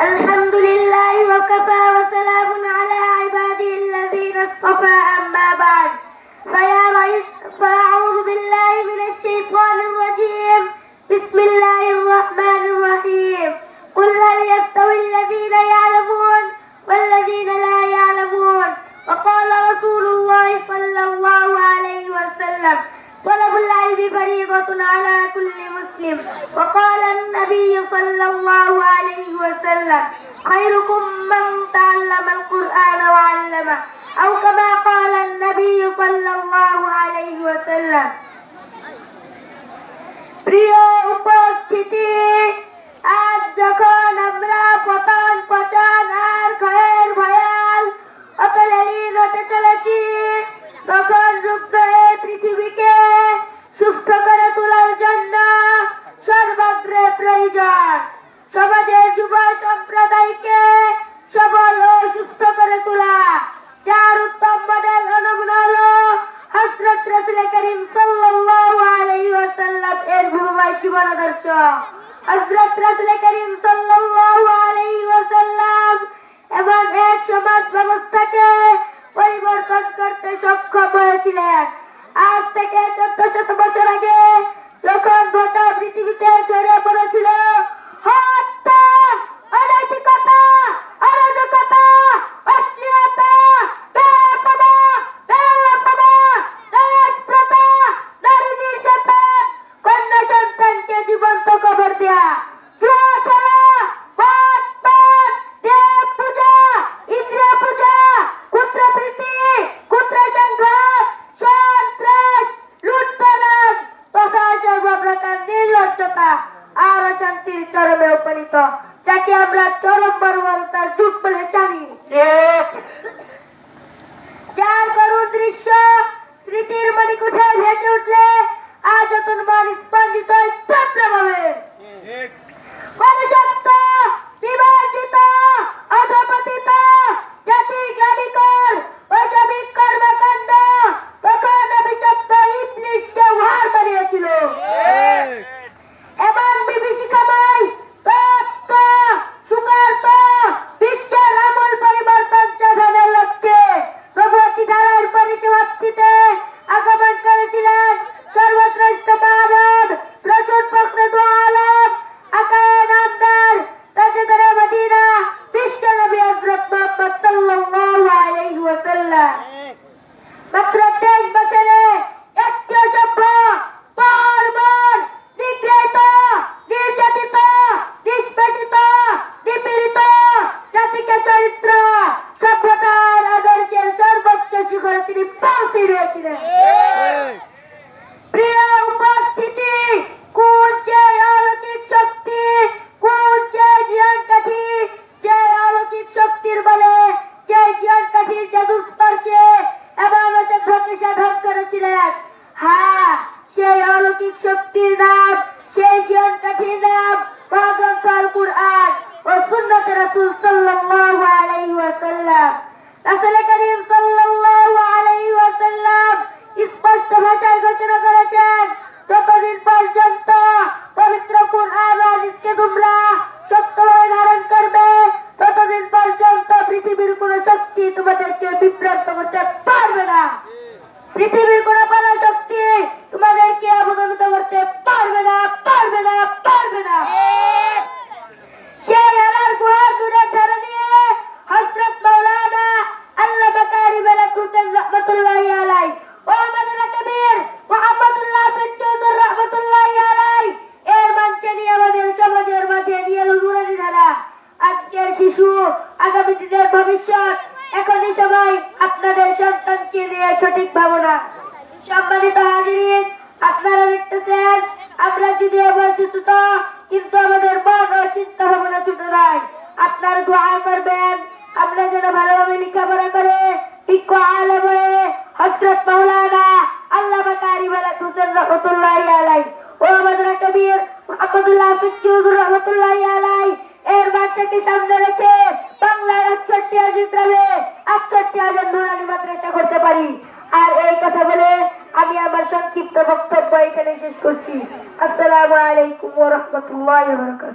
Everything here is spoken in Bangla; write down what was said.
الحمد لله وكفى وسلام على عباده الذين اصطفى أما بعد. فيا رئيس فأعوذ بالله من الشيطان الرجيم. بسم الله الرحمن الرحيم. قل هل يستوي الذين يعلمون والذين لا يعلمون؟ وقال رسول الله صلى الله عليه وسلم طلب العلم فريضة على كل مسلم وقال النبي صلى الله عليه وسلم خيركم من تعلم القرآن وعلمه أو كما قال النبي صلى الله عليه وسلم প্রিয় উপস্থিতি আজ যখন এবং এক সমাজ ব্যবস্থাকে পরিবর্তন করতে সক্ষম হয়েছিলেন। আজ থেকে চোদ্দ শত বছর আগে যখন গোটা পৃথিবীতে ছড়িয়ে পড়েছিল হত্যা নির্লজ্জতা আর অশান্তির চরমে উপনীত যাকে আমরা চরম বর্বরতার সাল্লাল্লাহু আলাইহি ওয়াসাল্লাম। মাত্র তেইশ বছরে একটি অসভ্য, বর্বর নিগৃহীত নির্যাতিত, নিষ্পেষিত, নিপীড়িত জাতিকে চরিত্র, সভ্যতার আদর্শের শক্তির নাম সেই জীবন কাঠির নাম মহাগ্রন্থ আল কুরআন ও সুন্নত রাসূল সাল্লাল্লাহু আলাইহি ওয়াসাল্লাম। রাসূল করিম সাল্লাল্লাহু শিশু আগামী দিনের ভবিষ্যৎ। এখনই সবাই আপনাদের সন্তানকে নিয়ে সঠিক ভাবনা। সম্মানিত হাজিরিন, আপনারা দেখতেছেন, আমরা যদি আবার সুস্থ, কিন্তু আমাদের মন ও চিন্তা ভাবনা ছোট নয় আপনার দোয়া করবেন, আমরা যেন ভালোভাবে লেখাপড়া করে বিজ্ঞ আলেম হজরত মাওলানা আল্লামা কারি বেলাত হোসেন রহমতুল্লাহি আলাই ও আমাদের কবির মোহাম্মদুল্লাহ হাফিজ চৌধুরী রহমতুল্লাহি আলাই এর সামনে রেখে বাংলার আটষট্টি হাজার গ্রামে আটষট্টি হাজার নুরানি মাদ্রাসা করতে পারি। আর এই কথা বলে আমি আমার সংক্ষিপ্ত বক্তব্য এখানে শেষ করছি। আসসালামু আলাইকুম ওয়া রাহমাতুল্লাহি ওয়া বারাকাতুহু।